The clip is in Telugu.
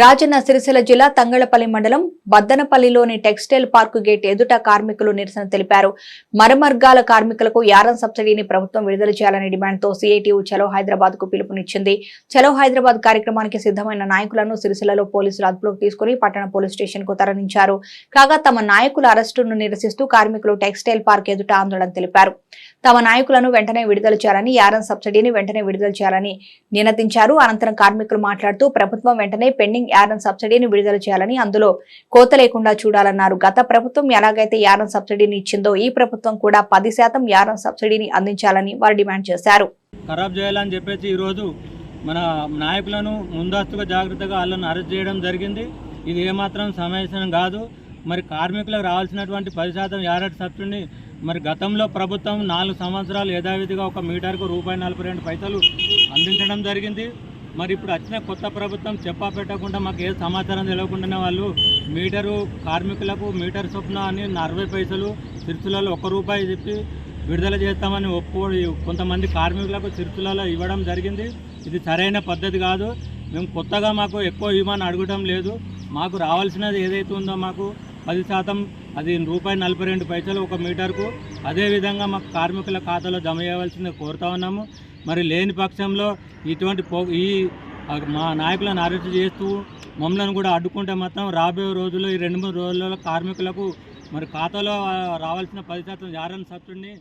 రాజన్న సిరిసిల్ల జిల్లా తంగళపల్లి మండలం బద్దనపల్లిలోని టెక్స్టైల్ పార్కు గేట్ ఎదుట కార్మికులు నిరసన తెలిపారు. మరమర్గాల కార్మికులకు యారం సబ్సిడీని ప్రభుత్వం విడుదల చేయాలనే డిమాండ్తో సిఐటియు చలో హైదరాబాద్కు పిలుపునిచ్చింది. చలో హైదరాబాద్ కార్యక్రమానికి సిద్ధమైన నాయకులను సిరిసిల్లలో పోలీసులు అదుపులోకి తీసుకుని పట్టణ పోలీస్ స్టేషన్కు తరలించారు. కాగా తమ నాయకుల అరెస్టును నిరసిస్తూ కార్మికులు టెక్స్టైల్ పార్క్ ఎదుట ఆందోళన తెలిపారు. తమ నాయకులను వెంటనే విడుదల చేయాలని యారం సబ్సిడీని వెంటనే విడుదల చేయాలని నినదించారు. అనంతరం కార్మికులు మాట్లాడుతూ ప్రభుత్వం వెంటనే పెండింగ్ యారన్ సబ్సిడీని విడుదల చేయాలని అందులో కోత లేకుండా చూడాలన్నారు. గత ప్రభుత్వం ఎలాగైతే యారన్ సబ్సిడీని ఇచ్చిందో ఈ ప్రభుత్వం కూడా పది శాతం యారన్ సబ్సిడీని అందించాలని వారు డిమాండ్ చేశారు. ఖరాబ్ చేయాలని చెప్పేసి ఈరోజు మన నాయకులను ముందస్తుగా జాగ్రత్తగా వాళ్ళను అరెస్ట్ చేయడం జరిగింది. ఇది ఏమాత్రం సమావేశం కాదు. మరి కార్మికులకు రావాల్సినటువంటి పది శాతం యారెట్ సబ్సిడీని మరి గతంలో ప్రభుత్వం నాలుగు సంవత్సరాలు యథావిధిగా ఒక మీటర్కు రూపాయి నలభై రెండు పైసలు అందించడం జరిగింది. మరి ఇప్పుడు వచ్చిన కొత్త ప్రభుత్వం చెప్పా పెట్టకుండా మాకు ఏ సమాచారం తెలియకుండానే వాళ్ళు మీటరు కార్మికులకు మీటర్ చొప్పున అని అరవై పైసలు సిరుసులలో ఒక రూపాయి చెప్పి విడుదల చేస్తామని ఒప్పు కొంతమంది కార్మికులకు సిరుసులలో ఇవ్వడం జరిగింది. ఇది సరైన పద్ధతి కాదు. మేము కొత్తగా మాకు ఎక్కువ ఇవ్వమని అడగటం లేదు. మాకు రావాల్సినది ఏదైతే ఉందో మాకు పది శాతం అది రూపాయి నలభై రెండు పైసలు ఒక మీటర్కు. అదేవిధంగా మాకు కార్మికుల ఖాతాలో జమ చేయవలసింది కోరుతా ఉన్నాము. మరి లేని పక్షంలో ఇటువంటి పో ఈ మా నాయకులను అరెస్ట్ చేస్తూ మమ్మల్ని కూడా అడ్డుకుంటే మాత్రం రాబోయే రోజుల్లో ఈ రెండు మూడు రోజులలో కార్మికులకు మరి ఖాతాలో రావాల్సిన పది శాతం యారన్ సబ్సిడీని